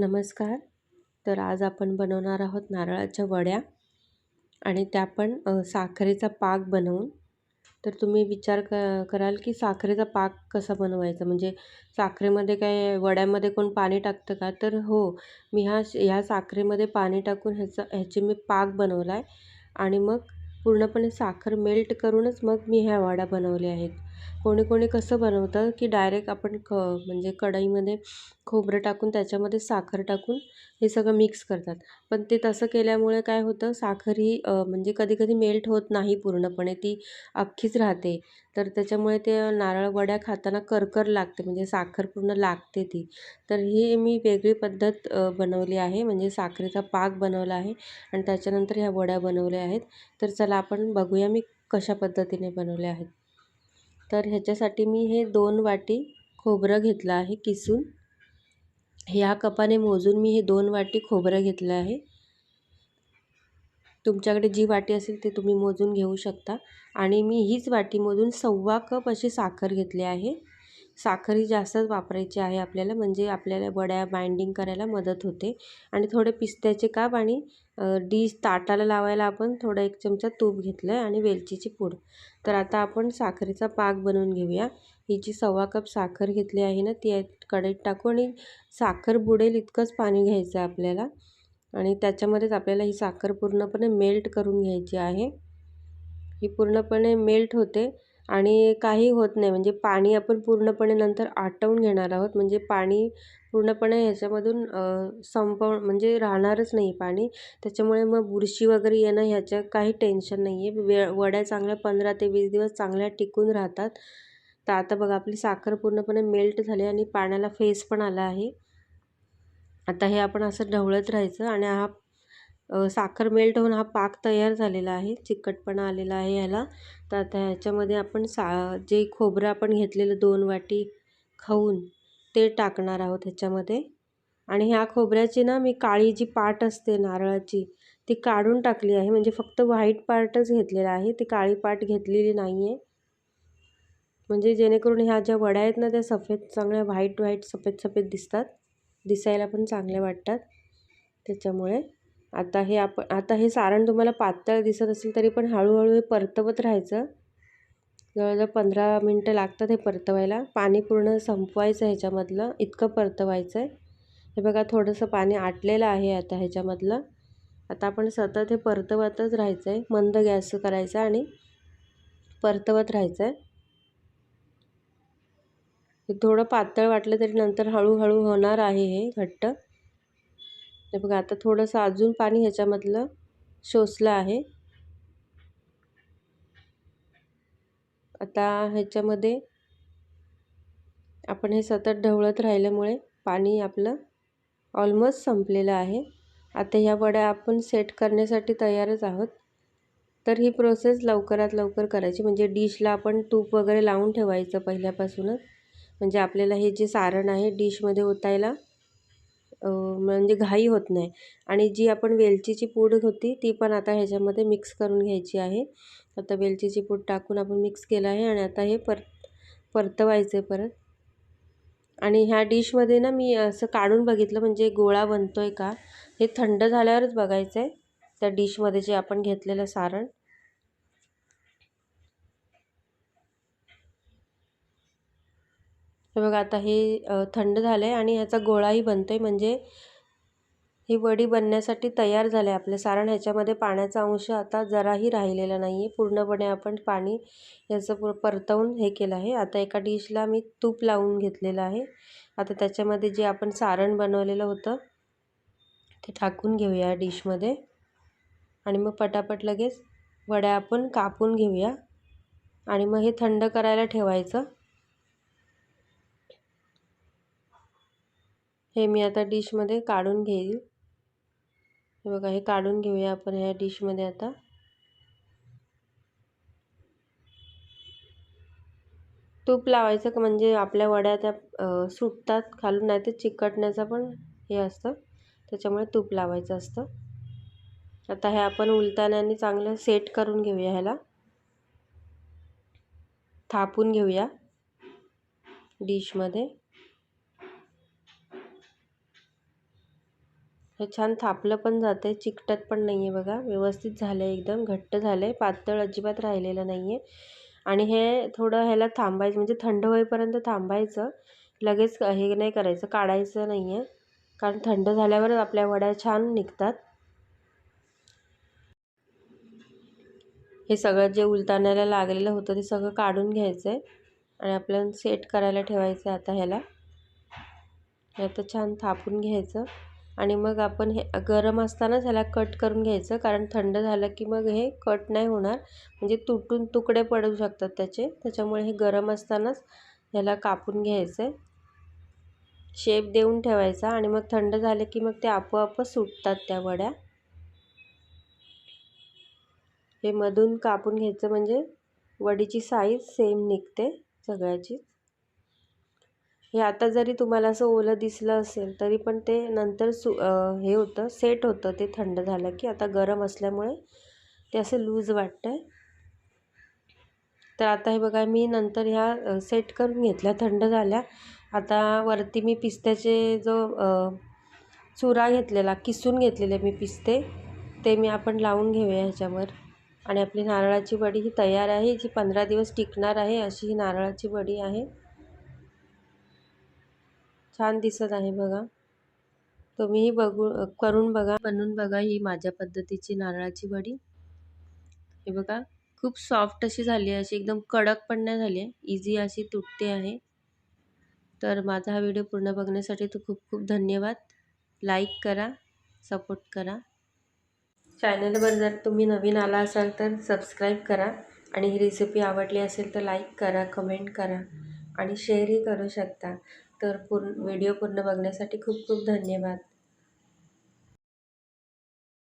नमस्कार. तर आज आपण बनवणार आहोत नारळाच्या वड्या आणि त्या पण साखरेचा पाक बनवून. तर तुम्ही विचार क कराल की साखरेचा पाक कसा बनवायचा? म्हणजे साखरेमध्ये काय वड्यामध्ये कोण पाणी टाकतं का? तर हो मी हा ह्या साखरेमध्ये पाणी टाकून ह्याचा ह्याचे मी पाक बनवला आहे आणि मग पूर्णपणे साखर मेल्ट करूनच मग मी ह्या वड्या बनवल्या आहेत. कोणी कोणी कसं बनवतं की डायरेक्ट आपण क म्हणजे कढईमध्ये खोबरं टाकून त्याच्यामध्ये साखर टाकून हे सगळं मिक्स करतात. पण ते तसं केल्यामुळे काय होतं साखर ही म्हणजे कधी कधी मेल्ट होत नाही पूर्णपणे ती अख्खीच राहते. तर त्याच्यामुळे ते नारळ वड्या खाताना करकर लागते म्हणजे साखर पूर्ण लागते ती. तर ही मी वेगळी पद्धत बनवली आहे. म्हणजे साखरेचा पाक बनवला आहे आणि त्याच्यानंतर ह्या वड्या बनवल्या आहेत. तर चला आपण बघूया मी कशा पद्धतीने बनवल्या आहेत. तर ह्याच्यासाठी मी हे दोन वाटी खोबरं घेतलं आहे किसून. ह्या कपाने मोजून मी हे दोन वाटी खोबरं घेतलं आहे. तुमच्याकडे जी वाटी असेल ते तुम्ही मोजून घेऊ शकता. आणि मी हीच वाटीमधून सव्वा कप अशी साखर घेतली आहे. साखर ही जास्तच वापरायची आहे आपल्याला म्हणजे आपल्याला वड्या बाइंडिंग करायला मदत होते. आणि थोडे पिस्त्याचे काप आणि डिश ताटाला लावायला आपण थोडा एक चमचा तूप घेतलं आहे आणि वेलचीची पूड. तर आता आपण साखरेचा पाक बनवून घेऊया. ही जी सव्वा कप साखर घेतली आहे ना ती कढईत टाकू आणि साखर बुडेल इतकंच पाणी घ्यायचं आहे आपल्याला. आणि त्याच्यामध्येच आपल्याला ही साखर पूर्णपणे मेल्ट करून घ्यायची आहे. ही पूर्णपणे मेल्ट होते. आणि काही होत नाही. म्हणजे पाणी आपण पूर्णपणे नंतर आटवून घेणार आहोत. म्हणजे पाणी पूर्णपणे ह्याच्यामधून संपव म्हणजे राहणारच नाही पाणी. त्याच्यामुळे मग बुरशी वगैरे येणं ह्याचं काही टेन्शन नाही आहे वे वड्या चांगल्या पंधरा ते वीस दिवस चांगल्या टिकून राहतात. तर आता बघा आपली साखर पूर्णपणे मेल्ट झाली आणि पाण्याला फेस पण आला आहे. आता हे आपण असं ढवळत राहायचं आणि हा साखर मेल्ट होऊन हा पाक तयार झालेला आहे चिकटपणा आलेला आहे ह्याला तर आता ह्याच्यामध्ये आपण सा जे खोबरं आपण घेतलेलं दोन वाटी खाऊन ते टाकणार आहोत ह्याच्यामध्ये. आणि ह्या खोबऱ्याची ना मी काळी जी पाट असते नारळाची ती काढून टाकली आहे. म्हणजे फक्त व्हाईट पार्टच घेतलेला आहे. ती काळी पाट घेतलेली नाही आहे म्हणजे जेणेकरून ह्या ज्या वड्या आहेत ना त्या सफेद चांगल्या व्हाईट व्हाईट सफेद सफेद दिसतात. दिसायला पण चांगल्या वाटतात त्याच्यामुळे. आता हे आपण आता हे सारण तुम्हाला पातळ दिसत असेल तरी पण हळूहळू हे परतवत राहायचं. जवळजवळ पंधरा मिनटं लागतात हे परतवायला. पाणी पूर्ण संपवायचं ह्याच्यामधलं. इतकं परतवायचं आहे हे बघा थोडंसं पाणी आटलेलं आहे आता ह्याच्यामधलं. आता आपण सतत हे परतवतच राहायचं आहे मंद गॅस करायचा आणि परतवत राहायचं आहे हे थोडं पातळ वाटलं तरी नंतर हळूहळू होणार आहे हे घट्ट. हे बघा आता थोडंसं अजून पाणी ह्याच्यामधलं शोषलं आहे. आता ह्याच्यामध्ये आपण हे सतत ढवळत राहिल्यामुळे पाणी आपलं ऑलमोस्ट संपलेलं आहे. आता ह्या वड्या आपण सेट करण्यासाठी तयारच आहोत. तर ही प्रोसेस लवकरात लवकर करायची. म्हणजे डिशला आपण तूप वगैरे लावून ठेवायचं पहिल्यापासूनच. म्हणजे आपल्याला हे जे सारण आहे डिशमध्ये ओतायला म्हणजे घाई होत नाही. आणि जी आपण वेलचीची पूड होती ती पण आता ह्याच्यामध्ये मिक्स करून घ्यायची आहे. आता वेलचीची पूड टाकून आपण मिक्स केलं आहे आणि आता हे पर परतवायचं आहे परत. आणि ह्या डिशमध्ये ना मी असं काढून बघितलं म्हणजे गोळा बनतो आहे का हे थंड झाल्यावरच बघायचं आहे त्या डिशमध्ये जे आपण घेतलेलं सारण. हे बघा आता हे थंड झालं आहे आणि ह्याचा गोळाही बनतो आहे म्हणजे ही वडी बनण्यासाठी तयार झाले आपले. सारण ह्याच्यामध्ये पाण्याचा अंश आता जराही राहिलेला नाही आहे पूर्णपणे आपण पाणी याचं परतवून हे केलं आहे. आता एका डिशला मी तूप लावून घेतलेलं आहे. आता त्याच्यामध्ये जे आपण सारण बनवलेलं होतं ते टाकून घेऊया डिशमध्ये. आणि मग पटापट लगेच वड्या आपण कापून घेऊया. आणि मग हे थंड करायला ठेवायचं. हे मी आता डिशमध्ये काढून घेईल. हे बघा हे काढून घेऊया आपण ह्या डिशमध्ये आता. तूप लावायचं का म्हणजे आपल्या वड्या त्या सुटतात खालून नाही तर चिकटण्याचं पण हे असतं. त्याच्यामुळे तूप लावायचं असतं. आता हे आपण उलताण्याने चांगलं सेट करून घेऊया ह्याला. थापून घेऊया डिशमध्ये. हे छान थापलं पण जातं आहे चिकटत पण नाही आहे बघा. व्यवस्थित झालं आहे एकदम घट्ट झालं आहे पातळ अजिबात राहिलेलं नाही आहे आणि हे थोडं ह्याला थांबायचं म्हणजे थंड होईपर्यंत थांबायचं. लगेच हे नाही करायचं काढायचं नाही आहे कारण थंड झाल्यावरच आपल्या वड्या छान निघतात. हे सगळं जे उलतानाला लागलेलं होतं ते सगळं काढून घ्यायचं आहे आणि आपल्याला सेट करायला ठेवायचं आहे आता ह्याला. हे आता छान थापून घ्यायचं. आणि मग आपण हे गरम असतानाच ह्याला कट करून घ्यायचं कारण थंड झालं की मग हे कट नाही होणार. म्हणजे तुटून तुकडे पडू शकतात त्याचे. त्याच्यामुळे हे गरम असतानाच ह्याला कापून घ्यायचं आहे शेप देऊन ठेवायचा आणि मग थंड झाले की मग ते आपोआपच सुटतात त्या वड्या. हे मधून कापून घ्यायचं म्हणजे वडीची साईज सेम निघते सगळ्याची हे आता जरी तुम्हाला असं ओलं दिसलं असेल तरी पण ते नंतर सु हे होतं सेट होतं ते थंड झालं की आता गरम असल्यामुळे ते असं लूज वाटतं आहे तर आता हे बघा मी नंतर ह्या सेट करून घेतल्या थंड झाल्या. आता वरती मी पिस्त्याचे जो चुरा घेतलेला किसून घेतलेले मी पिस्ते ते मी आपण लावून घेऊया ह्याच्यावर. आणि आपली नारळाची वडी ही तयार आहे जी पंधरा दिवस टिकणार आहे अशी ही नारळाची वडी आहे. छान दिसत आहे बघा. तुम्हीही बघू करून बघा. बनवून बघा ही माझ्या पद्धतीची नारळाची वडी. हे बघा खूप सॉफ्ट अशी झाली आहे अशी एकदम कडक पण नाही झाली आहे. इझी अशी तुटते आहे. तर माझा हा व्हिडिओ पूर्ण बघण्यासाठी तू खूप खूप धन्यवाद. लाईक करा सपोर्ट करा. चॅनलवर जर तुम्ही नवीन आला असाल तर सबस्क्राईब करा. आणि ही रेसिपी आवडली असेल तर लाईक करा कमेंट करा. आणि शेअरही करू शकता. तर पूर्ण व्हिडिओ पूर्ण बघण्यासाठी खूप खूप धन्यवाद.